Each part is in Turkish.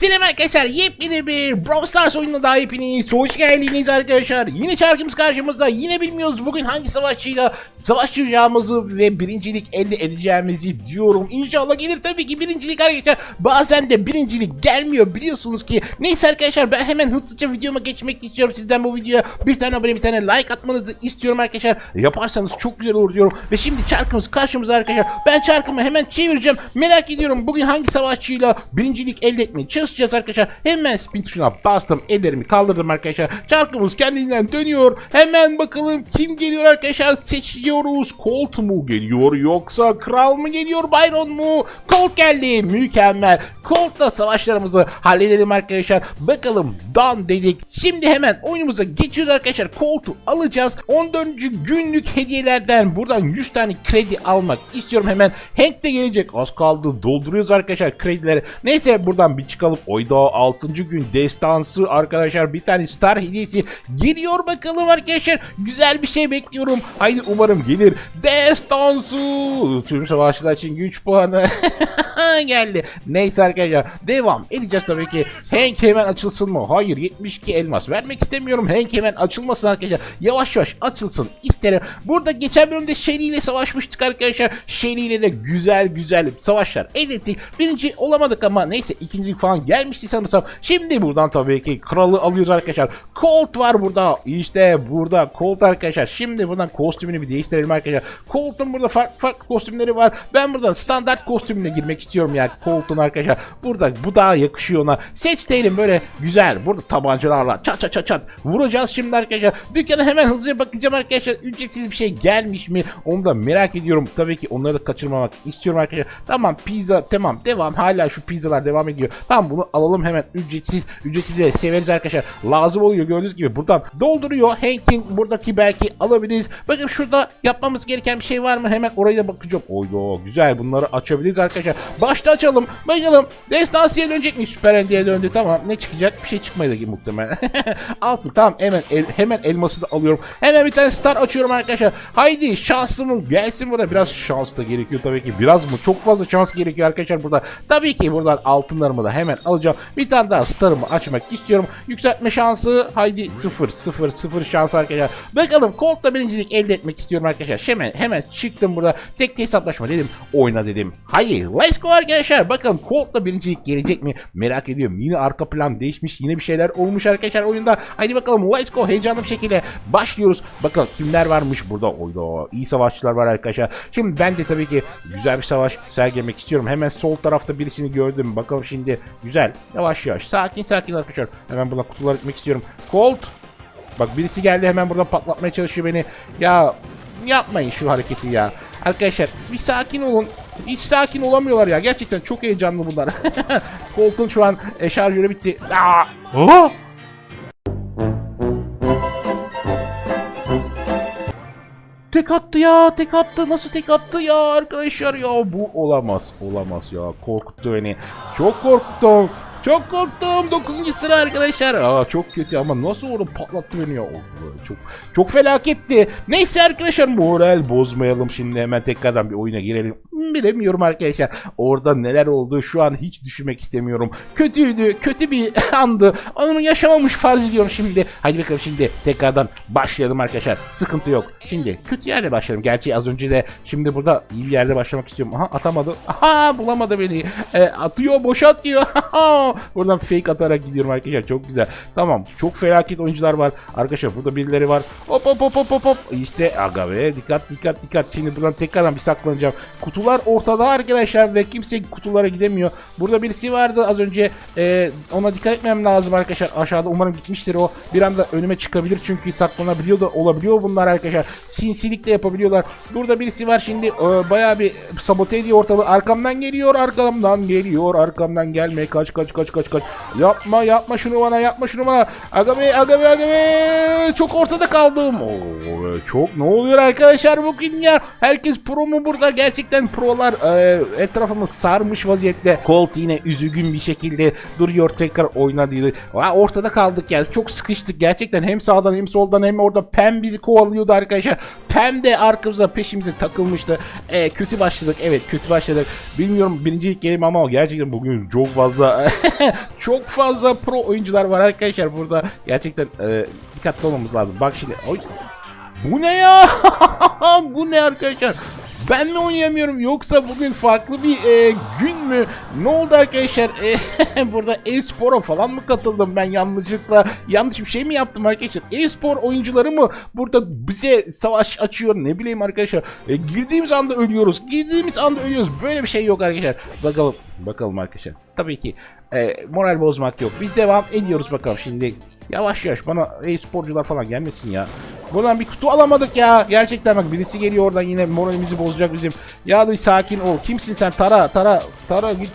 Selam arkadaşlar yepyeni bir Brawl Stars oyununa daha hepiniz hoş geldiniz arkadaşlar. Yine çarkımız karşımızda yine bilmiyoruz bugün hangi savaşçıyla savaşacağımızı ve birincilik elde edeceğimizi diyorum. İnşallah gelir tabii ki birincilik arkadaşlar. Bazen de birincilik gelmiyor biliyorsunuz ki. Neyse arkadaşlar ben hemen hızlıca videoma geçmek istiyorum. Sizden bu videoya bir tane abone bir tane like atmanızı istiyorum arkadaşlar. Yaparsanız çok güzel olur diyorum. Ve şimdi çarkımız karşımızda arkadaşlar. Ben çarkımı hemen çevireceğim. Merak ediyorum bugün hangi savaşçıyla birincilik elde etmeye çalışacağız arkadaşlar. Hemen spin tuşuna bastım. Ellerimi kaldırdım arkadaşlar. Çarkımız kendinden dönüyor. Hemen bakalım kim geliyor arkadaşlar. Seçiyoruz. Colt mu geliyor yoksa Kral mı geliyor Byron mu? Colt geldi. Mükemmel. Colt'la savaşlarımızı halledelim arkadaşlar. Bakalım Dan dedik. Şimdi hemen oyunumuza geçiyoruz arkadaşlar. Colt'u alacağız. 14. günlük hediyelerden buradan 100 tane kredi almak istiyorum hemen. Hank de gelecek. Az kaldı. Dolduruyoruz arkadaşlar kredileri. Neyse buradan bir çıkalım. Oyda 6. gün destansı arkadaşlar. Bir tane star hediyesi geliyor bakalım arkadaşlar. Güzel bir şey bekliyorum. Haydi umarım gelir. Destansı. Tüm savaşçılar için güç puanı. geldi. Neyse arkadaşlar devam edeceğiz tabii ki. Hank hemen açılsın mı? Hayır 72 elmas vermek istemiyorum. Hank hemen açılmasın arkadaşlar. Yavaş yavaş açılsın isterim. Burada geçen bölümde Shelly ile savaşmıştık arkadaşlar. Shelly ile de güzel güzel savaşlar elde ettik. Birinci olamadık ama neyse ikincilik falan gelmişti sanırsam. Şimdi buradan tabii ki kralı alıyoruz arkadaşlar. Colt var burada. İşte burada Colt arkadaşlar. Şimdi buradan kostümünü bir değiştirelim arkadaşlar. Colt'un burada farklı farklı kostümleri var. Ben buradan standart kostümüne girmek istiyorum yani Colt'un arkadaşlar. Burada bu daha yakışıyor ona. Seç böyle güzel. Burada tabancalarla çat çat çat çat vuracağız şimdi arkadaşlar. Dükkana hemen hızlıca bakacağım arkadaşlar. Ücretsiz bir şey gelmiş mi? Onu da merak ediyorum. Tabii ki onları da kaçırmamak istiyorum arkadaşlar. Tamam pizza tamam devam. Hala şu pizzalar devam ediyor. Tamam bunu alalım hemen ücretsiz. Ücretsiz de severiz arkadaşlar. Lazım oluyor gördüğünüz gibi. Buradan dolduruyor. Hank'in buradaki belki alabiliriz. Bakın şurada yapmamız gereken bir şey var mı? Hemen oraya da bakacağım. Oydo güzel bunları açabiliriz arkadaşlar. Başta açalım. Bakalım. Destansiye dönecek mi? Süper Endi'ye döndü. Tamam. Ne çıkacak? Bir şey çıkmaydı ki muhtemelen. Altı. Tamam. Hemen el, hemen elması da alıyorum. Hemen bir tane star açıyorum arkadaşlar. Haydi şansımın gelsin burada. Biraz şans da gerekiyor tabii ki. Biraz mı? Çok fazla şans gerekiyor arkadaşlar burada. Tabii ki buradan altınlarımı da hemen alacağım. Bir tane daha starımı açmak istiyorum. Yükseltme şansı. Haydi sıfır sıfır sıfır şans arkadaşlar. Bakalım Colt'la birincilik elde etmek istiyorum arkadaşlar. Hemen hemen çıktım burada. Tek hesaplaşma dedim. Oyna dedim. Haydi let's go arkadaşlar. Bakalım Colt'la birincilik gelecek mi? Merak ediyorum. Yine arka plan değişmiş. Yine bir şeyler olmuş arkadaşlar oyunda. Haydi bakalım let's go. Heyecanlı bir şekilde başlıyoruz. Bakalım kimler varmış burada. Oyda iyi savaşçılar var arkadaşlar. Şimdi ben de tabii ki güzel bir savaş sergilemek istiyorum. Hemen sol tarafta birisini gördüm. Bakalım şimdi güzel. Yavaş yavaş. Sakin sakin arkadaşlar. Hemen buradan kutular etmek istiyorum. Colt. Bak birisi geldi hemen buradan patlatmaya çalışıyor beni. Ya yapmayın şu hareketi ya. Arkadaşlar bir sakin olun. Hiç sakin olamıyorlar ya. Gerçekten çok heyecanlı bunlar. Colt'un şu an e, şarjörü bitti. Aa! Aa! Tek attı ya, tek attı. Nasıl tek attı ya arkadaşlar ya? Bu olamaz, olamaz ya. Korkuttu beni. Çok korktum. Çok korktum. 9. sıra arkadaşlar. Aa çok kötü ama nasıl orada patlattı beni ya? Çok çok felaketti. Neyse arkadaşlar moral bozmayalım şimdi hemen tekrardan bir oyuna girelim. Bilemiyorum arkadaşlar. Orada neler oldu şu an hiç düşünmek istemiyorum. Kötüydü. Kötü bir andı. Onu yaşamamış farz ediyorum şimdi. Hadi bakalım şimdi tekrardan başlayalım arkadaşlar. Sıkıntı yok. Şimdi kötü yerde başlayalım. Gerçi az önce de şimdi burada iyi bir yerde başlamak istiyorum. Aha atamadı. Aha bulamadı beni. E, atıyor boşa atıyor. Buradan fake atarak gidiyorum arkadaşlar. Çok güzel. Tamam. Çok felaket oyuncular var. Arkadaşlar burada birileri var. Hop hop hop hop hop hop. İşte aga be. Dikkat dikkat dikkat. Şimdi buradan tekrardan bir saklanacağım. Kutular ortada arkadaşlar ve kimse kutulara gidemiyor. Burada birisi vardı az önce. E, ona dikkat etmem lazım arkadaşlar. Aşağıda umarım gitmiştir o. Bir anda önüme çıkabilir çünkü saklanabiliyor da olabiliyor bunlar arkadaşlar. Sinsilik de yapabiliyorlar. Burada birisi var şimdi. E, bayağı bir sabote ediyor ortalığı. Arkamdan geliyor. Arkamdan geliyor. Arkamdan gelme. Kaç kaç kaç kaç kaç. Yapma yapma şunu bana yapma şunu bana. Aga be aga be aga be. Çok ortada kaldım. Oo, çok ne oluyor arkadaşlar bugün ya? Herkes pro mu burada? Gerçekten pro prolar e, etrafımız sarmış vaziyette. Colt yine üzgün bir şekilde duruyor tekrar oyna diyor. Ortada kaldık ya. Çok sıkıştık gerçekten. Hem sağdan hem soldan hem orada Pem bizi kovalıyordu arkadaşlar. Pem de arkamıza peşimize takılmıştı. E, kötü başladık. Evet kötü başladık. Bilmiyorum birincilik game ama gerçekten bugün çok fazla çok fazla pro oyuncular var arkadaşlar burada. Gerçekten e, dikkatli olmamız lazım. Bak şimdi. Oy. Bu ne ya? Bu ne arkadaşlar? Ben mi oynayamıyorum yoksa bugün farklı bir e, gün mü? Ne oldu arkadaşlar? E, burada e-spora falan mı katıldım ben yanlışlıkla? Yanlış bir şey mi yaptım arkadaşlar? E-spor oyuncuları mı burada bize savaş açıyor? Ne bileyim arkadaşlar. E, girdiğimiz anda ölüyoruz. Girdiğimiz anda ölüyoruz. Böyle bir şey yok arkadaşlar. Bakalım. Bakalım arkadaşlar. Tabii ki e, moral bozmak yok. Biz devam ediyoruz bakalım şimdi. Yavaş yavaş bana e-sporcular falan gelmesin ya. Buradan bir kutu alamadık ya. Gerçekten bak birisi geliyor oradan yine moralimizi bozacak bizim. Ya da bir sakin ol. Kimsin sen? Tara, Tara, Tara git.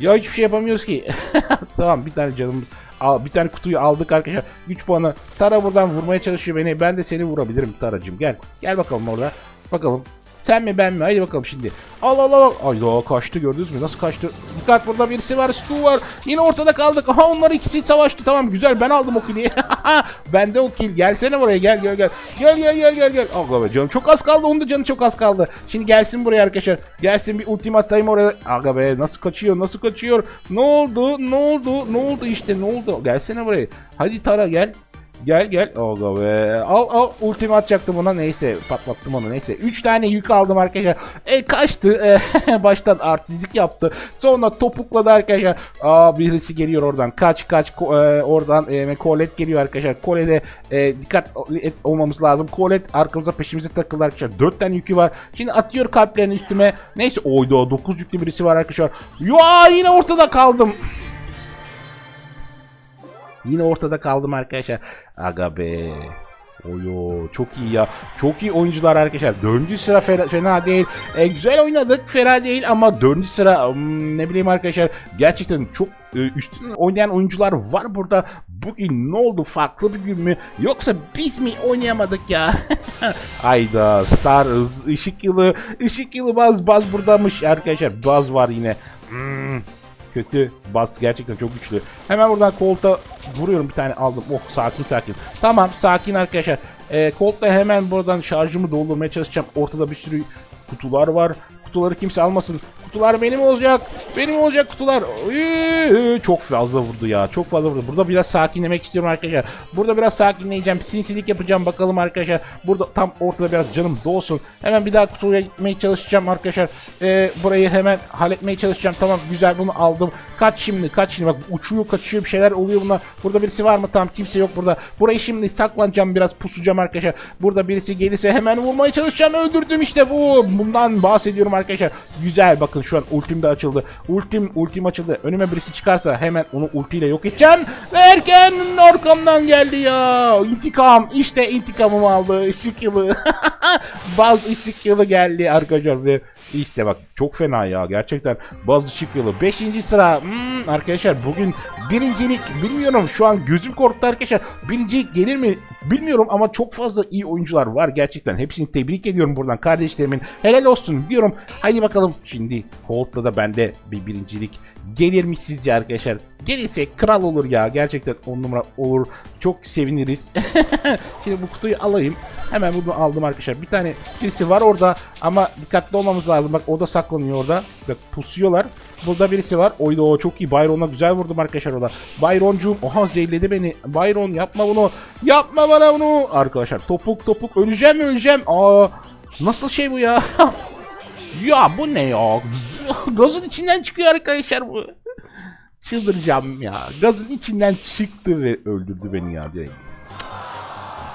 Ya hiçbir şey yapamıyoruz ki. tamam bir tane canım al, bir tane kutuyu aldık arkadaşlar. Güç puanı. Tara buradan vurmaya çalışıyor beni. Ben de seni vurabilirim Taracım. Gel. Gel bakalım orada. Bakalım. Sen mi ben mi? Haydi bakalım şimdi. Al al al. Ay daha kaçtı gördünüz mü? Nasıl kaçtı? Dikkat burada birisi var. Stu var. Yine ortada kaldık. Aha onlar ikisi savaştı. Tamam güzel ben aldım o kili. Bende o kill. Gelsene buraya gel gel gel. Gel gel gel gel gel. Allah be canım çok az kaldı. Onun da canı çok az kaldı. Şimdi gelsin buraya arkadaşlar. Gelsin bir ultim atayım oraya. Aga be nasıl kaçıyor nasıl kaçıyor. Ne oldu ne oldu ne oldu işte ne oldu. Gelsene buraya. Hadi Tara gel. Gel gel. Oga be. Al al ultimi atacaktım ona. Neyse patlattım onu. Neyse. 3 tane yük aldım arkadaşlar. E kaçtı. E, baştan artistlik yaptı. Sonra topukladı arkadaşlar. Aa birisi geliyor oradan. Kaç kaç. E, oradan e, Colette geliyor arkadaşlar. Colette'e e, dikkat et, olmamız lazım. Colette arkamıza peşimize takıldı arkadaşlar. 4 tane yükü var. Şimdi atıyor kalplerini üstüme. Neyse oydu. 9 yüklü birisi var arkadaşlar. Ya yine ortada kaldım. Yine ortada kaldım arkadaşlar. Aga be. Oyo çok iyi ya. Çok iyi oyuncular arkadaşlar. Dördüncü sıra fena, fena değil. E, güzel oynadık fena değil ama dördüncü sıra hmm, ne bileyim arkadaşlar gerçekten çok e, üstün oynayan oyuncular var burada. Bugün ne oldu farklı bir gün mü yoksa biz mi oynayamadık ya? Ayda Star ışık yılı ışık yılı baz baz buradamış arkadaşlar. Baz var yine. Hmm, kötü. Bas gerçekten çok güçlü. Hemen buradan kolta vuruyorum bir tane aldım. Oh sakin sakin. Tamam sakin arkadaşlar. Ee, koltla hemen buradan şarjımı doldurmaya çalışacağım. Ortada bir sürü kutular var. Kutuları kimse almasın. Kutular benim olacak. Benim olacak kutular. Çok fazla vurdu ya. Çok fazla vurdu. Burada biraz sakinlemek istiyorum arkadaşlar. Burada biraz sakinleyeceğim. Sinsilik yapacağım bakalım arkadaşlar. Burada tam ortada biraz canım dolsun. Hemen bir daha kutuya gitmeye çalışacağım arkadaşlar. Ee, burayı hemen halletmeye çalışacağım. Tamam güzel bunu aldım. Kaç şimdi kaç şimdi bak uçuyor kaçıyor bir şeyler oluyor buna. Burada birisi var mı? Tamam kimse yok burada. Burayı şimdi saklanacağım biraz pusacağım arkadaşlar. Burada birisi gelirse hemen vurmaya çalışacağım. Öldürdüm işte bu. Bundan bahsediyorum arkadaşlar. Güzel bakın şu an ultim de açıldı. Ultim ultim açıldı. Önüme birisi çıkarsa hemen onu ultiyle yok edeceğim. Derken arkamdan geldi ya. İntikam. İşte intikamımı aldı. Işık yılı. Baz ışık yılı geldi arkadaşlar ve işte bak çok fena ya gerçekten. Baz ışık yılı 5. sıra. Hmm, arkadaşlar bugün birincilik. Bilmiyorum şu an gözüm korktu arkadaşlar. Birincilik gelir mi? Bilmiyorum ama çok fazla iyi oyuncular var gerçekten. Hepsini tebrik ediyorum buradan kardeşlerimin. Helal olsun diyorum. Haydi bakalım. Şimdi Colt'la da bende bir birincilik gelir mi sizce arkadaşlar gelirse kral olur ya. Gerçekten on numara olur. Çok seviniriz. Şimdi bu kutuyu alayım. Hemen bunu aldım arkadaşlar. Bir tane birisi var orada ama dikkatli olmamız lazım. Bak o da saklanıyor orada. Bak pusuyorlar. Burada birisi var. Oydu o çok iyi. Byron'a güzel vurdum arkadaşlar orada. Byron'cum oha zehirledi beni. Byron yapma bunu. Yapma bana bunu. Arkadaşlar topuk topuk öleceğim öleceğim. Aa nasıl şey bu ya? Ya bu ne ya? Gazın içinden çıkıyor arkadaşlar bu çıldıracağım ya gazın içinden çıktı ve öldürdü beni ya direkt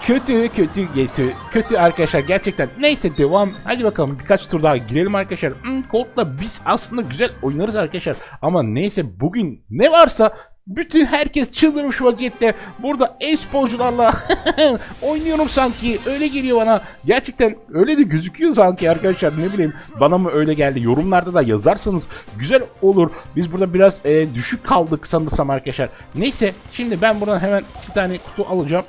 Kötü kötü kötü kötü arkadaşlar gerçekten. Neyse devam. Hadi bakalım birkaç tur daha girelim arkadaşlar. Hmm, Colt'la biz aslında güzel oynarız arkadaşlar. Ama neyse bugün ne varsa bütün herkes çıldırmış vaziyette. Burada e-sporcularla oynuyorum sanki. Öyle geliyor bana. Gerçekten öyle de gözüküyor sanki arkadaşlar. Ne bileyim bana mı öyle geldi. Yorumlarda da yazarsanız güzel olur. Biz burada biraz e, düşük kaldık sanırsam arkadaşlar. Neyse şimdi ben buradan hemen bir tane kutu alacağım.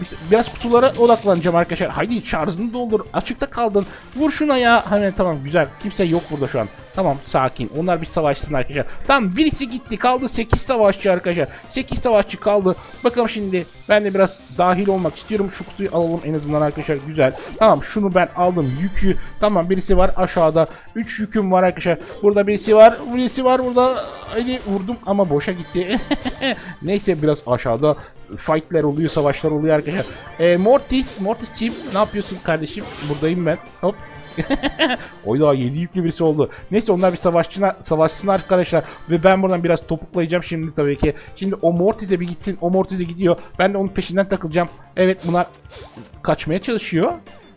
Bir- Biraz kutulara odaklanacağım arkadaşlar. Haydi şarjını doldur. Açıkta kaldın. Vur şuna ya. Hemen tamam güzel. Kimse yok burada şu an. Tamam sakin. Onlar bir savaşsın arkadaşlar. Tamam birisi gitti. Kaldı 8 savaşçı arkadaşlar. 8 savaşçı kaldı. Bakalım şimdi ben de biraz dahil olmak istiyorum. Şu kutuyu alalım en azından arkadaşlar. Güzel. Tamam şunu ben aldım. Yükü. Tamam birisi var aşağıda. 3 yüküm var arkadaşlar. Burada birisi var. Birisi var burada. Hadi vurdum ama boşa gitti. Neyse biraz aşağıda fightler oluyor, savaşlar oluyor arkadaşlar. Ee, Mortis, Mortis'ciğim ne yapıyorsun kardeşim? Buradayım ben. Hop. Oyda 7 yüklü birisi oldu. Neyse onlar bir savaşçına, savaşsın arkadaşlar. Ve ben buradan biraz topuklayacağım şimdi tabii ki. Şimdi o Mortis'e bir gitsin. O Mortis'e gidiyor. Ben de onun peşinden takılacağım. Evet bunlar kaçmaya çalışıyor.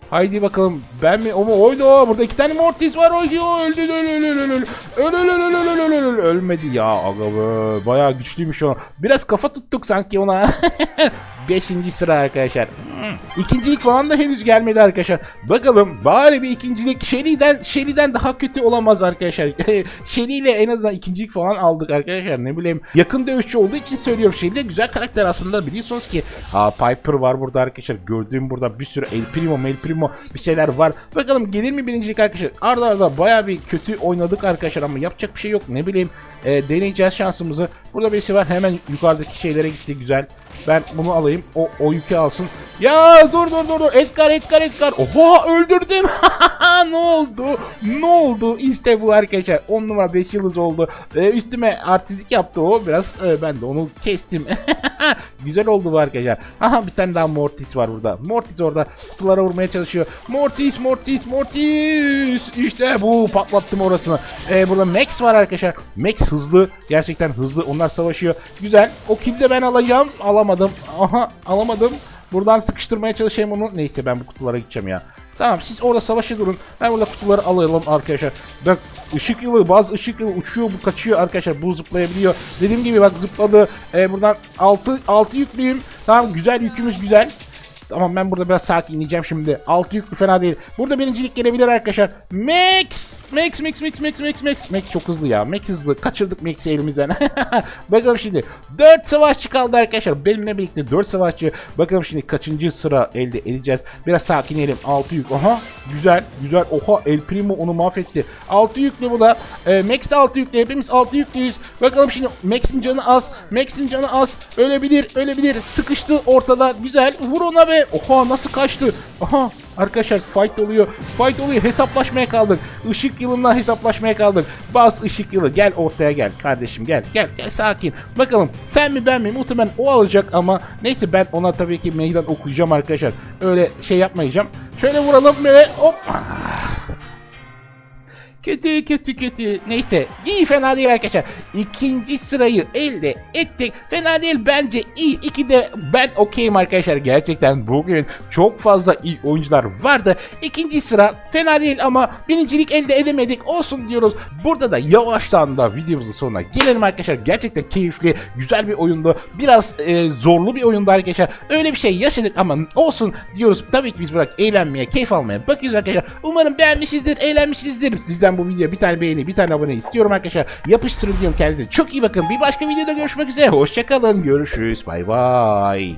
Haydi bakalım ben mi o mu oydu burada iki tane Mortis var oydu öldü öldü öldü öldü öldü öldü ölmedi ya aga be bayağı güçlüymüş o biraz kafa tuttuk sanki ona Beşinci sıra arkadaşlar. İkincilik falan da henüz gelmedi arkadaşlar. Bakalım bari bir ikincilik Shelly'den Shelly'den daha kötü olamaz arkadaşlar. Shelly ile en azından ikincilik falan aldık arkadaşlar. Ne bileyim yakın dövüşçü olduğu için söylüyorum. Shelly güzel karakter aslında biliyorsunuz ki. Aa, Piper var burada arkadaşlar. Gördüğüm burada bir sürü El Primo, El Primo bir şeyler var. Bakalım gelir mi birincilik arkadaşlar? Arda arda baya bir kötü oynadık arkadaşlar ama yapacak bir şey yok. Ne bileyim e, deneyeceğiz şansımızı. Burada birisi var hemen yukarıdaki şeylere gitti güzel. Ben bunu alayım. O, o yükü alsın. Ya dur dur dur dur. Edgar Edgar Edgar. Oha öldürdüm. ne oldu? Ne oldu? İşte bu arkadaşlar. 10 numara 5 yıldız oldu. Ee, üstüme artistlik yaptı o. Biraz e, ben de onu kestim. Güzel oldu bu arkadaşlar. Aha bir tane daha Mortis var burada. Mortis orada kutulara vurmaya çalışıyor. Mortis Mortis Mortis. İşte bu patlattım orasını. Ee, burada Max var arkadaşlar. Max hızlı. Gerçekten hızlı. Onlar savaşıyor. Güzel. O de ben alacağım. Alamadım. Aha alamadım. Buradan sıkıştırmaya çalışayım onu. Neyse ben bu kutulara gideceğim ya. Tamam siz orada savaşa durun. Ben burada kutuları alalım arkadaşlar. Bak ışık yılı bazı ışık yılı uçuyor bu kaçıyor arkadaşlar. Bu zıplayabiliyor. Dediğim gibi bak zıpladı. Ee, buradan 6 6 yüklüyüm. Tamam güzel yükümüz güzel. Tamam ben burada biraz sakinleyeceğim şimdi. Altı yüklü fena değil. Burada birincilik gelebilir arkadaşlar. Max! Max, Max, Max, Max, Max, Max. Max çok hızlı ya. Max hızlı. Kaçırdık Max'i elimizden. Bakalım şimdi. 4 savaşçı kaldı arkadaşlar. Benimle birlikte 4 savaşçı. Bakalım şimdi kaçıncı sıra elde edeceğiz. Biraz sakinleyelim. 6 yük. Aha. Güzel. Güzel. Oha El Primo onu mahvetti. 6 yüklü bu da. Ee, Max de 6 yüklü. Hepimiz 6 yüklüyüz. Bakalım şimdi Max'in canı az. Max'in canı az. Ölebilir. Ölebilir. Sıkıştı ortada. Güzel. Vur ona be. Oha nasıl kaçtı. Aha. Arkadaşlar fight oluyor. Fight oluyor. Hesaplaşmaya kaldık. Işık yılından hesaplaşmaya kaldık. Bas ışık yılı. Gel ortaya gel. Kardeşim gel. Gel. Gel sakin. Bakalım sen mi ben mi? Muhtemelen o alacak ama neyse ben ona tabii ki meydan okuyacağım arkadaşlar. Öyle şey yapmayacağım. Şöyle vuralım ve hop. Kötü kötü kötü. Neyse iyi fena değil arkadaşlar. İkinci sırayı elde ettik. Fena değil bence iyi. İki de ben okeyim arkadaşlar. Gerçekten bugün çok fazla iyi oyuncular vardı. İkinci sıra fena değil ama birincilik elde edemedik. Olsun diyoruz. Burada da yavaştan da videomuzun sonuna gelelim arkadaşlar. Gerçekten keyifli, güzel bir oyundu. Biraz e, zorlu bir oyundu arkadaşlar. Öyle bir şey yaşadık ama olsun diyoruz. Tabii ki biz bırak eğlenmeye, keyif almaya bakıyoruz arkadaşlar. Umarım beğenmişsinizdir, eğlenmişsinizdir. Sizden bu videoya bir tane beğeni, bir tane abone istiyorum arkadaşlar. Yapıştırın diyorum kendinize. Çok iyi bakın. Bir başka videoda görüşmek üzere. Hoşçakalın. Görüşürüz. Bay bay.